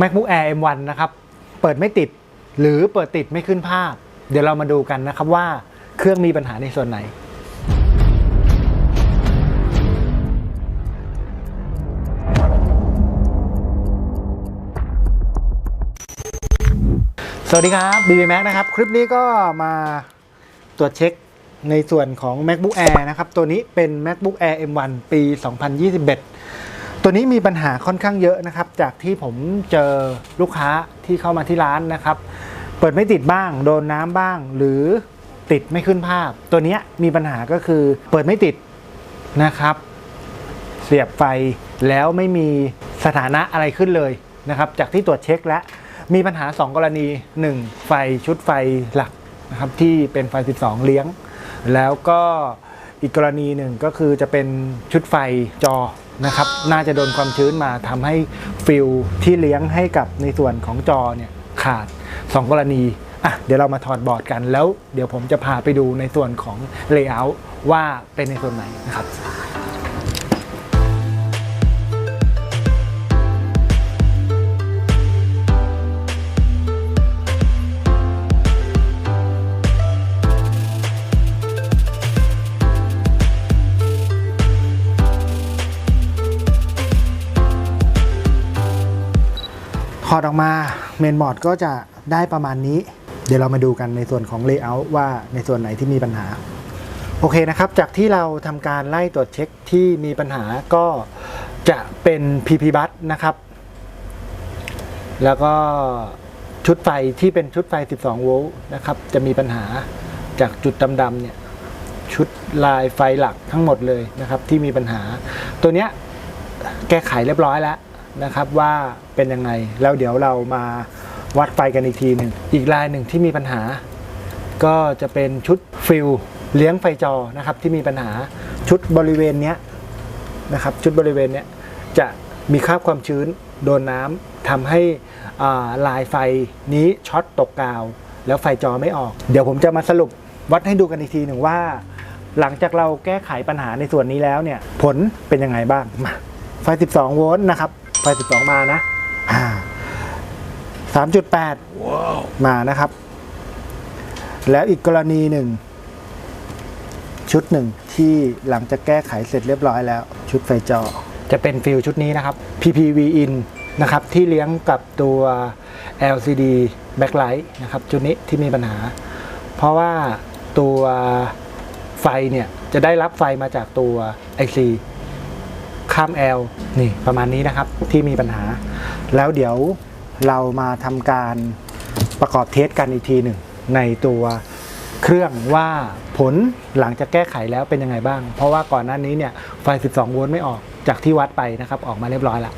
MacBook Air M1 นะครับ เปิดไม่ติดหรือเปิดติดไม่ขึ้นภาพ เดี๋ยวเรามาดูกันนะครับว่าเครื่องมีปัญหาในส่วนไหน สวัสดีครับ BB Mac นะครับ คลิปนี้ก็มาตรวจเช็คในส่วนของ MacBook Air นะครับ ตัวนี้เป็น MacBook Air M1 ปี 2021 ตัวนี้มีปัญหาค่อนข้างเยอะนะครับ จากที่ผมเจอลูกค้าที่เข้ามาที่ร้านนะครับ เปิดไม่ติดบ้าง โดนน้ำบ้าง หรือติดไม่ขึ้นภาพ ตัวนี้มีปัญหาก็คือเปิดไม่ติดนะครับ เสียบไฟแล้วไม่มีสถานะอะไรขึ้นเลยนะครับ จากที่ตรวจเช็คแล้วมีปัญหา 2 กรณี 1 ไฟชุดไฟหลักนะครับที่เป็นไฟ 12 เลี้ยง แล้วก็อีกกรณีหนึ่งก็คือจะเป็นชุดไฟจอ นะครับ น่าจะโดนความชื้นมาทำให้ฟิลที่เลี้ยงให้กับในส่วนของจอเนี่ยขาด 2 กรณีอะเดี๋ยวเรามาถอดบอร์ดกันแล้ว เดี๋ยวผมจะพาไปดูในส่วนของ Layout ว่าเป็นในส่วนไหนนะครับ ถอดออกมาเมนบอร์ดก็จะได้ประมาณนี้ เดี๋ยวเรามาดูกันในส่วนของ Layout ว่าในส่วนไหนที่มีปัญหา โอเคนะครับ จากที่เราทำการไล่ตรวจเช็คที่มีปัญหาก็จะเป็น PP bus นะครับ แล้วก็ชุดไฟที่เป็นชุดไฟ 12 โวลต์นะครับ จะมีปัญหาจากจุดดำๆเนี่ยชุดลายไฟหลักทั้งหมดเลยนะครับ ที่มีปัญหา ตัวเนี้ยแก้ไขเรียบร้อยแล้ว นะครับว่าเป็นยังไง แล้วเดี๋ยวเรามาวัดไฟกันอีกทีหนึ่งอีกลายหนึ่งที่มีปัญหา ก็จะเป็นชุดฟิลเลี้ยงไฟจอนะครับที่มีปัญหาชุดบริเวณเนี้ยนะครับชุดบริเวณเนี้ยจะมีคราบความชื้นโดนน้ำทำให้ลายไฟนี้ช็อตตกกาว แล้วไฟจอไม่ออก เดี๋ยวผมจะมาสรุปวัดให้ดูกันอีกทีหนึ่งว่า หลังจากเราแก้ไขปัญหาในส่วนนี้แล้วเนี่ยผลเป็นยังไงบ้างมาไฟ 12 โวลต์นะครับ ไฟ 12 มานะอ่า3.8มานะครับ แล้วอีกกรณีหนึ่ง ชุดหนึ่งที่หลังจากแก้ไขเสร็จเรียบร้อยแล้ว ชุดไฟจอ จะเป็นฟิลชุดนี้นะครับ PPV in นะครับ ที่เลี้ยงกับตัว LCD backlight นะครับ ชุดนี้ที่มีปัญหา เพราะว่าตัวไฟเนี่ย จะได้รับไฟมาจากตัว IC ข้าม L นี่ประมาณนี้นะครับที่มีปัญหา แล้วเดี๋ยวเรามาทำการประกอบเทสกันอีกทีหนึ่งในตัวเครื่องว่าผลหลังจากแก้ไขแล้วเป็นยังไงบ้าง เพราะว่าก่อนหน้านี้เนี่ยไฟ 12 โวลต์ไม่ออกจากที่วัดไปนะครับ ออกมาเรียบร้อยแล้ว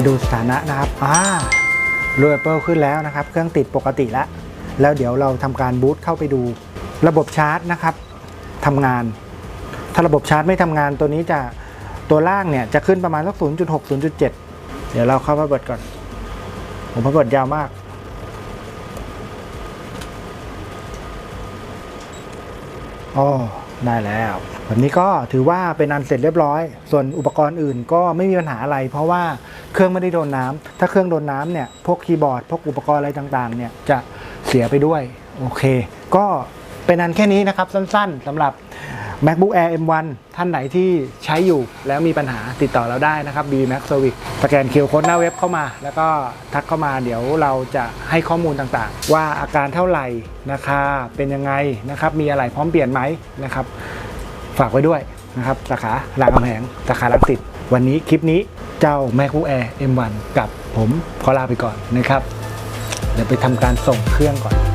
มาดูสถานะนะครับ อ่าโรยเปิลขึ้นแล้วนะครับ เครื่องติดปกติแล้ว แล้วเดี๋ยวเราทำการบูตเข้าไปดูระบบชาร์จนะครับทำงาน ถ้าระบบชาร์จไม่ทำงานตัวนี้จะตัวล่างเนี่ยจะขึ้นประมาณสัก 0.6 0.7 เดี๋ยวเราเข้ามาเปิดก่อน ผมมาเปิดยาวมาก อ๋อ ได้แล้วแบบนี้ก็ถือว่าเป็นอันเสร็จเรียบร้อย ส่วนอุปกรณ์อื่นก็ไม่มีปัญหาอะไร เพราะว่าเครื่องไม่ได้โดนน้ำถ้าเครื่องโดนน้ำเนี่ยพวกคีย์บอร์ดพวกอุปกรณ์อะไรต่างๆเนี่ยจะเสียไปด้วยโอเค ก็เป็นอันแค่นี้นะครับสั้น ๆสำหรับ MacBook Air M1 ท่านไหนที่ใช้อยู่แล้วมีปัญหาติดต่อเราได้นะครับ b Mac Service สแกนคิวโค้ดหน้าเว็บเข้ามา แล้วก็ทักเข้ามาเดี๋ยวเราจะให้ข้อมูลต่างๆ ว่าอาการเท่าไหร่นะคะเป็นยังไงนะครับมีอะไรพร้อมเปลี่ยนไหมนะครับ ฝากไว้ด้วยนะครับสาขารามคำแหงสาขาลังสิตวันนี้คลิปนี้เจ้า MacBook Air M1 กับผมขอลาไปก่อนนะครับ เดี๋ยวไปทำการส่งเครื่องก่อน